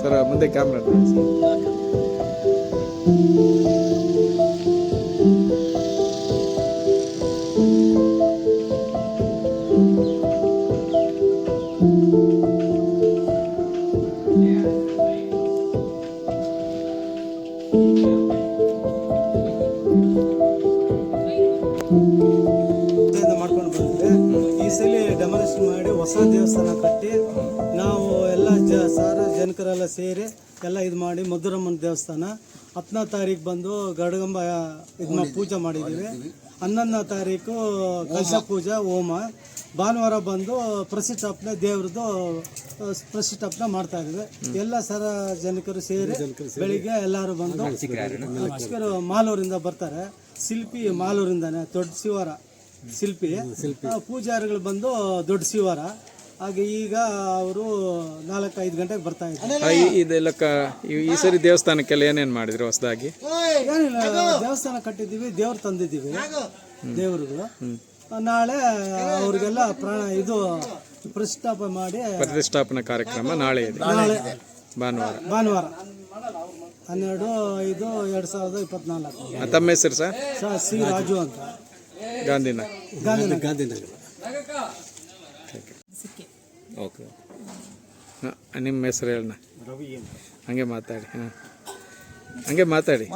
Sir, ಮುಂದೆ camera ನೋಡಿ sir. ಮಾಡ್ಕೊಂಡು ಬಂದಿದೆ. ಈ ಸಲ ಡೆಮಾಲಿಷನ್ ಮಾಡಿ ಹೊಸ ದೇವಸ್ಥಾನ ಕಟ್ಟಿ ನಾವು ಜ ಸಾರ್ವಜನಿಕರೆಲ್ಲ ಸೇರಿ ಎಲ್ಲ ಇದು ಮಾಡಿ ಮಧುರಮ್ಮನ ದೇವಸ್ಥಾನ. ಹತ್ತನೇ ತಾರೀಕು ಬಂದು ಗಡಗಂಬ ಇದನ್ನ ಪೂಜೆ ಮಾಡಿದ್ದೀವಿ. ಹನ್ನೊಂದನೇ ತಾರೀಕು ಕಲಶ ಪೂಜೆ, ಹೋಮ. ಭಾನುವಾರ ಬಂದು ಪ್ರತಿಷ್ಠಾಪನೆ ದೇವ್ರದ್ದು ಪ್ರತಿಷ್ಠಾಪನೆ ಮಾಡ್ತಾ ಇದ್ದೀವಿ. ಎಲ್ಲ ಸಾರ್ವಜನಿಕರು ಸೇರಿ ಬೆಳಿಗ್ಗೆ ಎಲ್ಲರೂ ಬಂದು ಅರ್ಚಕರು ಮಾಲೂರಿಂದ ಬರ್ತಾರೆ. ಶಿಲ್ಪಿ ಮಾಲೂರಿಂದಾನೆ, ದೊಡ್ಡ ಶಿವಾರ. ಶಿಲ್ಪಿ. ಪೂಜಾರಿಗಳು ಬಂದು ದೊಡ್ಡ ಶಿವರ. ಹಾಗೆ ಈಗ ಅವರು ನಾಲ್ಕೈದು ಗಂಟೆಗೆ ಬರ್ತಾ ಇದ್ದಾರೆ. ಆ, ಈ- ಇದೆಲ್ಲ ಕ ಈ- ಈ ಸರಿ ದೇವಸ್ಥಾನಕ್ಕೆಲ್ಲ ಏನೇನು ಮಾಡಿದ್ರು ಹೊಸದಾಗಿ? ಏನಿಲ್ಲ ದೇವಸ್ಥಾನ ಕಟ್ಟಿದ್ದೀವಿ ದೇವ್ರು ತಂದಿದ್ದೀವಿ. ದೇವ್ರುಗಳು. ನಾಳೆ ಅವ್ರಿಗೆಲ್ಲ ಪ್ರಾಣ ಇದು ಪ್ರತಿಷ್ಠಾಪನೆ ಮಾಡಿ ಪ್ರತಿಷ್ಠಾಪನಾ ಕಾರ್ಯಕ್ರಮ ನಾಳೆ ಇದೆ. ನಾಳೆ ಭಾನುವಾರ. ಭಾನುವಾರ. ಹನ್ನೆರಡು ಐದು ಎರಡು ಸಾವಿರದ ಇಪ್ಪತ್ನಾಲ್ಕು. ಆ, ತಮ್ಮ ಹೆಸರು ಸರ್? ಸ- ಸಿ ರಾಜು ಅಂತ. ಗಾಂಧಿನ ಗಾಂಧಿನಗರ. ಗಾಂಧಿನಗರ ಹಾಂ ನಿಮ್ಮ ಹೆಸರು ಹೇಳಣ್ಣ. ರವಿ ಹಂಗೆ ಮಾತಾಡಿ ಹಾಂ. ಹಂಗೆ ಮಾತಾಡಿ.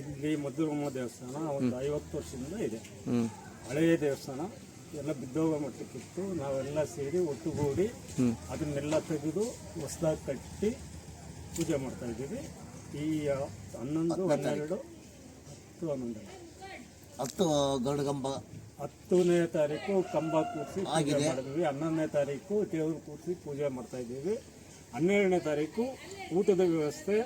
ಇಲ್ಲಿ ಮಧುರಮ್ಮ ದೇವಸ್ಥಾನ ಒಂದು ಐವತ್ತು ವರ್ಷದಿಂದ ಇದೆ. ಹಳೆಯ ದೇವಸ್ಥಾನ ಎಲ್ಲ ಬಿದ್ದೋಗ ಮಟ್ಟಕ್ಕಿತ್ತು ನಾವೆಲ್ಲ ಸೇರಿ ಒಟ್ಟುಗೂಡಿ ಅದನ್ನೆಲ್ಲ ತೆಗೆದು ಹೊಸದಾಗಿ ಕಟ್ಟಿ ಪೂಜೆ ಮಾಡ್ತಾ ಇದ್ದೀವಿ. ಈ ಹನ್ನೊಂದು ಹನ್ನೆರಡು ಹತ್ತು ಹನ್ನೊಂದು. ಹತ್ತು ಗರುಡಗಂಬ ಹತ್ತನೇ ತಾರೀಕು ಕಂಬ ಕೂರಿಸಿ ಪೂಜೆ ಮಾಡಿದ್ವಿ. ಹನ್ನೊಂದನೇ ತಾರೀಕು ದೇವರು ಕೂರಿಸಿ ಪೂಜೆ ಮಾಡ್ತಾ ಇದ್ದೀವಿ. ಹನ್ನೆರಡನೇ ತಾರೀಕು ಊಟದ ವ್ಯವಸ್ಥೆ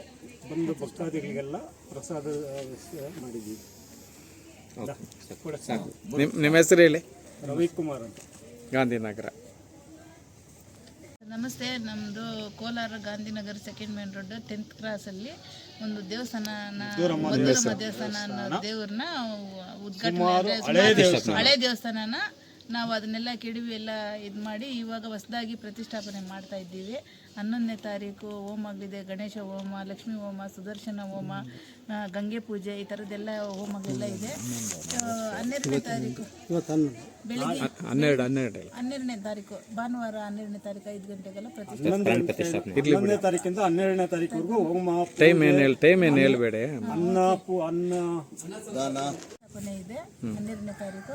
ಬಂದು ಭಕ್ತಾದಿಗಳಿಗೆಲ್ಲ ಪ್ರಸಾದ ವ್ಯವಸ್ಥೆ ಮಾಡಿದ್ದೀವಿ. ನಿಮ್ಮ ಹೆಸರು ಹೇಳಿ? ರವಿಕುಮಾರ್ ಅಂತ. ಗಾಂಧಿನಗರ. ನಮಸ್ತೆ ನಮ್ಮದು Kolar Gandhinagar second main road tenth ಕ್ರಾಸಲ್ಲಿ ಒಂದು ದೇವಸ್ಥಾನ ದೇವಸ್ಥಾನ. ಅನ್ನೋ ದೇವ್ರನ್ನ ಉದ್ಘಾಟನೆ ಹಳೆ ದೇವಸ್ಥಾನನ ನಾವು ಅದನ್ನೆಲ್ಲ ಕೆಡವಿ ಎಲ್ಲ ಇದು ಮಾಡಿ ಇವಾಗ ಹೊಸದಾಗಿ ಪ್ರತಿಷ್ಠಾಪನೆ ಮಾಡ್ತಾ ಇದ್ದೀವಿ. ಹನ್ನೊಂದನೇ ತಾರೀಕು ಹೋಮಗಳಿದೆ ಗಣೇಶ ಹೋಮ ಲಕ್ಷ್ಮೀ ಹೋಮ ಸುದರ್ಶನ ಹೋಮ ಗಂಗೆ ಪೂಜೆ ಈ ಥರದ್ದೆಲ್ಲ ಹೋಮಗಳೆಲ್ಲ ಇದೆ. ಹನ್ನೆರಡನೇ ತಾರೀಕು. ಬೆಳಿಗ್ಗೆ ಹನ್ನೆರಡು ಹನ್ನೆರಡು. ಹನ್ನೆರಡನೇ ತಾರೀಕು. ಭಾನುವಾರ ಹನ್ನೆರಡನೇ ತಾರೀಕು ಐದು ಗಂಟೆಗೆಲ್ಲ ಪ್ರತಿಷ್ಠಾಪನೆ. ತಾರೀಕಿಂದ ಹನ್ನೆರಡನೇ ತಾರೀಕು ಹೋಮ ಟೈಮ್ ಏನು ಹೇಳಿ ಟೈಮ್ ಏನು ಹೇಳ್ಬೇಡಿ. ಅನ್ನ ಪು ಅನ್ನ ಪ್ರತಿಷ್ಠಾಪನೆ ಇದೆ. ಹನ್ನೆರಡನೇ ತಾರೀಕು.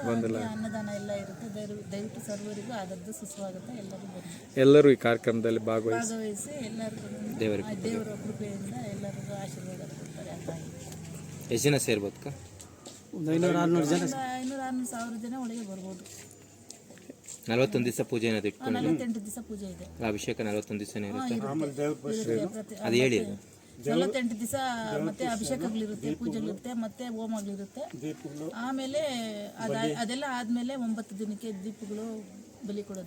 ಅನ್ನದಾನ ಎಲ್ಲ ಇರುತ್ತೆ. ದಯರು- ದಯವಿಟ್ಟು ಸರ್ವರಿಗೂ ಅದರದ್ದು ಸುಸ್ವಾಗತ. ಎಲ್ಲರೂ ಬನ್ನಿ. ಎಲ್ಲರೂ ಈ ಕಾರ್ಯಕ್ರಮದಲ್ಲಿ ಭಾಗವಹಿಸಿ. ಭಾಗವಹಿಸಿ ಎಲ್ಲರಿಗೂ ಆ ದೇವರ ಕೃಪೆಯಿಂದ ಎಲ್ಲರಿಗೂ ಆಶೀರ್ವಾದ ಕೊಡ್ತಾರೆ. ಆ ತಾಯಿ ಎಷ್ಟು ಜನ ಸೇರ್ಬೋದು ಒಂದು ಐನೂರು ಆರುನೂರು ಜನ ಒಂದು ಐನೂರು ಆರುನೂರು ಸಾವಿರ ಜನ ಒಳಗೆ ಬರ್ಬೋದು. ನಲವತ್ತೊಂದು ದಿವಸ ಪೂಜೆ ಏನಾದ್ರು ಆ, ಇಟ್ಕೊಂಡು ನಲವತ್ತೆಂಟು ದಿವಸ ಪೂಜೆ ಇದೆ. ಅಭಿಷೇಕ ನಲವತ್ತೊಂದು ದಿವಸನೇ ಇರುತ್ತೆ. ಪ್ರತಿ- ಅದು ಹೇಳಿ ಅದು ನಲವತ್ತೆಂಟು ದಿವಸ ಮತ್ತೆ ಅಭಿಷೇಕಗಳಿರುತ್ತೆ ಪೂಜೆಗಳಿರುತ್ತೆ ಮತ್ತೆ ಹೋಮಗಳಿರುತ್ತೆ. ಆಮೇಲೆ ಅದ ಅದೆಲ್ಲ ಆದ್ಮೇಲೆ ಒಂಬತ್ತು ದಿನಕ್ಕೆ ದೀಪಗಳು ಬಲಿ ಕೊಡೋದು.